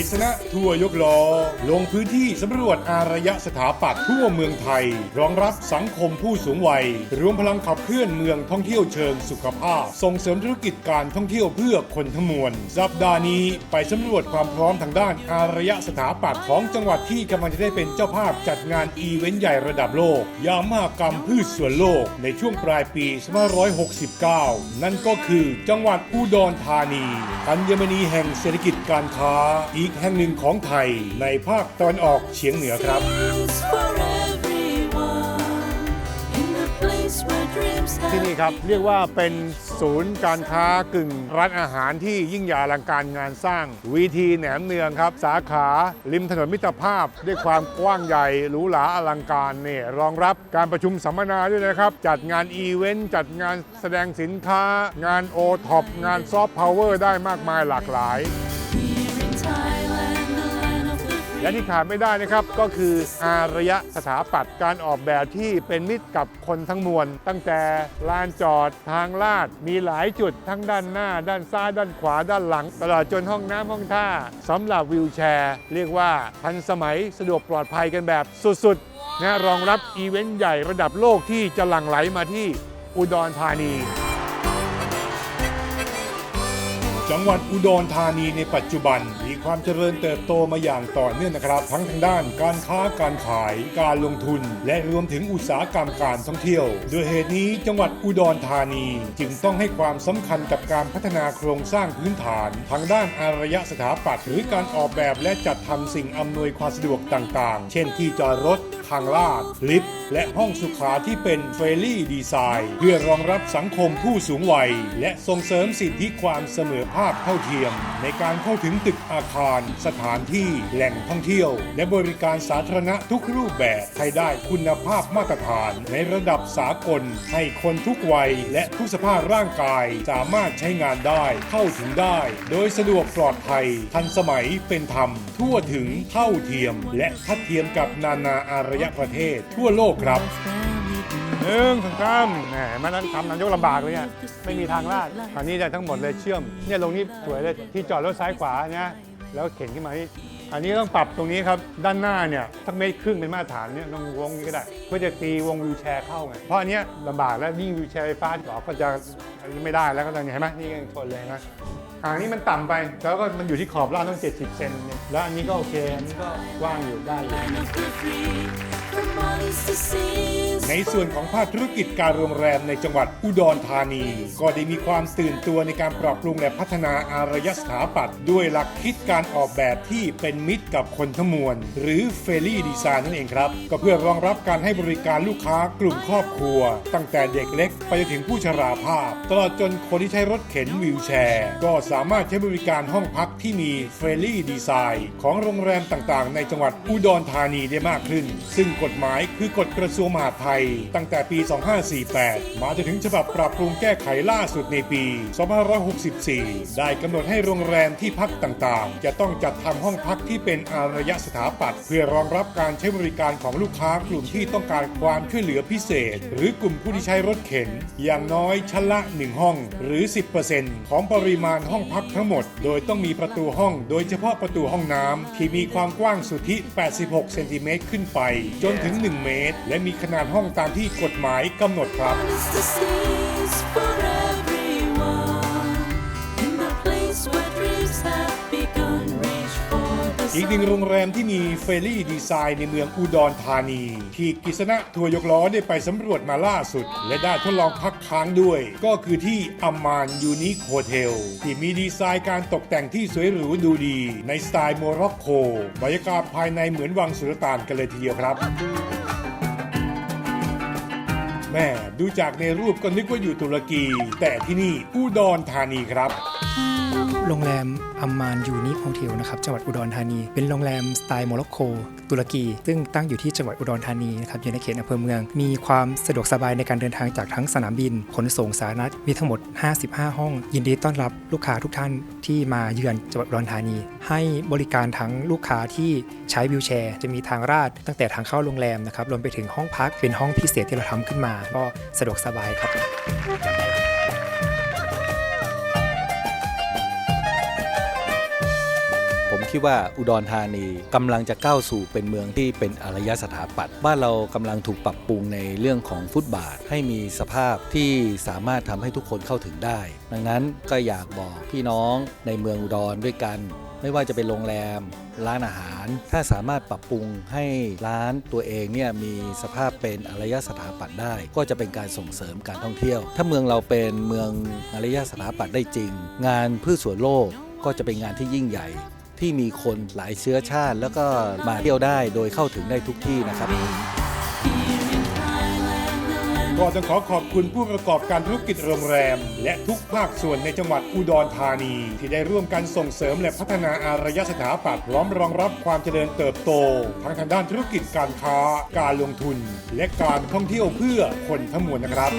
ฤษณะทั่วยกล้อ ลงพื้นที่สำรวจอารยสถาปัตย์ทั่วเมืองไทย รองรับสังคมผู้สูงวัย รวมพลังขับเคลื่อนเมืองท่องเที่ยวเชิงสุขภาพ ส่งเสริมธุรกิจการท่องเที่ยวเพื่อคนทั้งมวล สัปดาห์นี้ไปสำรวจความพร้อมทางด้านอารยสถาปัตย์ของจังหวัดที่กำลังจะได้เป็นเจ้าภาพจัดงานอีเวนต์ใหญ่ระดับโลก ยามมหกรรมพืชสวนโลกในช่วงปลายปี 2569 นั่นก็คือจังหวัดอุดรธานี อัญมณีแห่งเศรษฐกิจการค้าอีีกแห่งหนึ่งของไทยในภาคตะวันออกเฉียงเหนือครับ ที่นี่ครับเรียกว่าเป็นศูนย์การค้ากึ่งร้านอาหารที่ยิ่งใหญ่อลังการงานสร้าง วีทีแหนมเนืองครับ สาขาริมถนนมิตรภาพ ด้วยความกว้างใหญ่หรูหราอลังการเนี่ยรองรับการประชุมสัมมนาด้วยนะครับ จัดงานอีเวนต์จัดงานแสดงสินค้า งานโอท็อปงานซอฟต์พาวเวอร์ได้มากมายหลากหลาย และที่ขาดไม่ได้นะครับก็คืออารยสถาปัตย์การออกแบบที่เป็นมิตรกับคนทั้งมวล ตั้งแต่ลานจอดทางลาดมีหลายจุดทั้งด้านหน้า ด้านซ้ายด้านขวาด้านหลัง ตลอดจนห้องน้ำห้องท่าสำหรับวิวแชร์ เรียกว่าทันสมัยสะดวกปลอดภัยกันแบบสุดๆนะรองรับอีเวนต์ใหญ่ระดับโลกที่จะหลั่งไหลมาที่อุดรธานี จังหวัดอุดรธานีในปัจจุบันมีความเจริญเติบโตมาอย่างต่อเนื่องนะครับ ทั้งทางด้านการค้าการขาย การลงทุน และรวมถึงอุตสาหกรรมการท่องเที่ยวด้วยเหตุนี้จังหวัดอุดรธานีจึงต้องให้ความสำคัญกับการพัฒนาโครงสร้างพื้นฐาน ทางด้านอารยสถาปัตย์หรือการออกแบบและจัดทำสิ่งอำนวยความสะดวกต่างๆ เช่นที่จอดรถทางลาด ลิฟต์ และห้องสุขาที่เป็นเฟรลี่ดีไซน์ เพื่อรองรับสังคมผู้สูงวัย และส่งเสริมสิทธิความเสมอภาคเท่าเทียม ในการเข้าถึงตึกอาคาร สถานที่ แหล่งท่องเที่ยว และบริการสาธารณะทุกรูปแบบให้ได้คุณภาพมาตรฐาน ในระดับสากล ให้คนทุกวัย และทุกสภาพร่างกาย สามารถใช้งานได้เข้าถึงได้ โดยสะดวกปลอดภัย ทันสมัยเป็นธรรม ทั่วถึงเท่าเทียม และทัดเทียมกับนานาอารยประเทศ ทั่วโลกครับ หนึ่งสองสามแหมมันนั้นทำนายกลำบากเลยเนี่ยไม่มีทางลาดอันนี้จะทั้งหมดเลยเชื่อมเนี่ยลงนี้สวยเลยที่จอดรถซ้ายขวาเนี่ยแล้วเข็นขึ้นมานี่อันนี้ต้องปรับตรงนี้ครับด้านหน้าเนี่ยสักเมตรครึ่งเป็นมาตรฐานเนี่ยต้องวงนี้ก็ได้ เพื่อจะตีวงวิวแชร์เข้าไงเพราะอันเนี้ยลำบากแล้วยิ่งวิวแชร์ไฟฟ้าออกก็จะไม่ได้แล้วก็ตอนนี้เห็นไหมนี่ยังชนเลยนะ อ่างนี้มันต่ำไป แล้วก็มันอยู่ที่ขอบล่างต้อง 70 เซนเนี่ยแล้วอันนี้ก็โอเค อันนี้ก็ว้างอยู่ได้อยู่ ในส่วนของภาคธุรกิจการโรงแรมในจังหวัดอุดรธานี ก็ได้มีความตื่นตัวในการปรับปรุงและพัฒนาอารยสถาปัตย์ด้วยหลักคิดการออกแบบที่เป็นมิตรกับคนทั้งมวล หรือเฟรลี่ดีไซน์นั่นเองครับ ก็เพื่อรองรับการให้บริการลูกค้ากลุ่มครอบครัว ตั้งแต่เด็กเล็กไปจนถึงผู้ชราภาพ ตลอดจนคนที่ใช้รถเข็นวิวแชร์ ก็สามารถใช้บริการห้องพักที่มีเฟรลี่ดีไซน์ของโรงแรมต่างๆ ในจังหวัดอุดรธานีได้มากขึ้น ซึ่งกฎหมายคือกฎกระทรวงมหาดไทย ตั้งแต่ปี 2548 มาจนถึงฉบับปรับปรุงแก้ไขล่าสุดในปี 2564 ได้กำหนดให้โรงแรมที่พักต่างๆ จะต้องจัดทำห้องพักที่เป็นอารยสถาปัตย์เพื่อรองรับการใช้บริการของลูกค้ากลุ่มที่ต้องการความช่วยเหลือพิเศษ หรือกลุ่มผู้ที่ใช้รถเข็น อย่างน้อยชั้นละ 1 ห้องหรือ 10%ของปริมาณห้องพักทั้งหมด โดยต้องมีประตูห้อง โดยเฉพาะประตูห้องน้ำที่มีความกว้างสุทธิ 86 เซนติเมตรขึ้นไป จนถึง 1 เมตร และมีขนาดห้องตามที่กฎหมายกำหนดครับ อีกหนึ่งโรงแรมที่มีเฟรลี่ดีไซน์ในเมืองอุดรธานี ที่กิษณะทัวร์ยกล้อได้ไปสำรวจมาล่าสุด และได้ทดลองพักค้างด้วย ก็คือที่อัมมานยูนิคโฮเทลที่มีดีไซน์การตกแต่งที่สวยหรูดูดี ในสไตล์โมร็อกโกบรรยากาศภายในเหมือนวังสุลต่านกันเลยทีเดียวครับแม่ดูจากในรูปก็นึกว่าอยู่ตุรกี แต่ที่นี่อุดรธานีครับ โรงแรมอัมมานยูนิคโฮเทลนะครับจังหวัดอุดรธานี เป็นโรงแรมสไตล์โมร็อกโก ตุรกี ซึ่งตั้งอยู่ที่จังหวัดอุดรธานีนะครับอยู่ในเขตอำเภอเมือง มีความสะดวกสบายในการเดินทางจากทั้งสนามบิน ขนส่งสาธารณะมีทั้งหมด 55 ห้อง ยินดีต้อนรับลูกค้าทุกท่านที่มาเยือนจังหวัดอุดรธานี ให้บริการทั้งลูกค้าที่ใช้วิวแชร์ จะมีทางราดตั้งแต่ทางเข้าโรงแรมนะครับรวมไปถึงห้องพักเป็นห้องพิเศษที่เราทำขึ้นมา ก็สะดวกสบายครับ ที่ว่าอุดรธานีกำลังจะก้าวสู่เป็นเมืองที่เป็นอารยสถาปัตย์บ้านเรากำลังถูกปรับปรุงในเรื่องของฟุตบาทให้มีสภาพที่สามารถทำให้ทุกคนเข้าถึงได้ ดังนั้นก็อยากบอกพี่น้องในเมืองอุดรด้วยกันไม่ว่าจะเป็นโรงแรม ร้านอาหาร ถ้าสามารถปรับปรุงให้ร้านตัวเองเนี่ยมีสภาพเป็นอารยสถาปัตย์ได้ ก็จะเป็นการส่งเสริมการท่องเที่ยว ถ้าเมืองเราเป็นเมืองอารยสถาปัตย์ได้จริง งานพืชสวนโลกก็จะเป็นงานที่ยิ่งใหญ่ ที่มีคนหลายเชื้อชาติ แล้วก็มาเที่ยวได้โดยเข้าถึงได้ทุกที่นะครับก็ต้องขอขอบคุณผู้ประกอบการธุรกิจโรงแรม และทุกภาคส่วนในจังหวัดอุดรธานี ที่ได้ร่วมกันส่งเสริมและพัฒนาอารยสถาปัตย์พร้อมรองรับความเจริญเติบโต ทั้งทางด้านธุรกิจการค้า การลงทุน และการท่องเที่ยวเพื่อคนทั้งมวลนะครับ